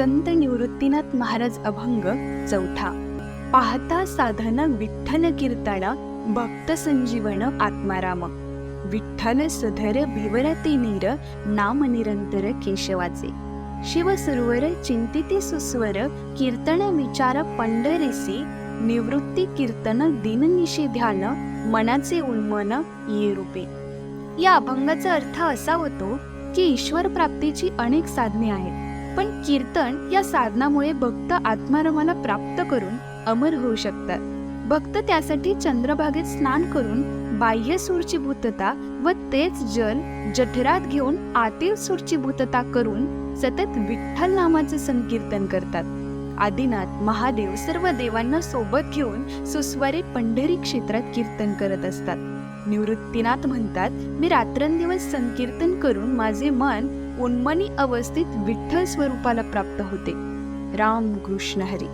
संत निवृत्तीनाथ महाराज अभंग चौथा. पाहता साधन विठ्ठल कीर्तन भक्त संजीवन आत्माराम. विठ्ठल सधर भिवरते नीर नाम निरंतर केशवाचे. शिव सुरवर चिंतिती सुस्वर कीर्तन विचार पंढरीसी. निवृत्ती कीर्तन दिननिशी ध्यान मनाचे उन्मन ये रूपे. या अभंगाचा अर्थ असा होतो की ईश्वर प्राप्तीची अनेक साधने आहेत. पण कीर्तन या साधनामुळे भक्त आत्मारामाला प्राप्त करून अमर होऊ शकतात. भक्त त्यासाठी चंद्रभागेत स्नान करून बाह्य सूरची भूतता व तेच जल जठरात घेऊन आतील सूरची भूतता करून सतत विठ्ठल नामाचे संकीर्तन करतात. आदिनाथ महादेव सर्व देवांना सोबत घेऊन सुस्वारे पंढरी क्षेत्रात कीर्तन करत असतात. निवृत्तीनाथ म्हणतात मी रात्रंदिवस संकीर्तन करून माझे मन उन्मनी अवस्थेत विठ्ठल स्वरूपाला प्राप्त होते. राम कृष्ण हरी.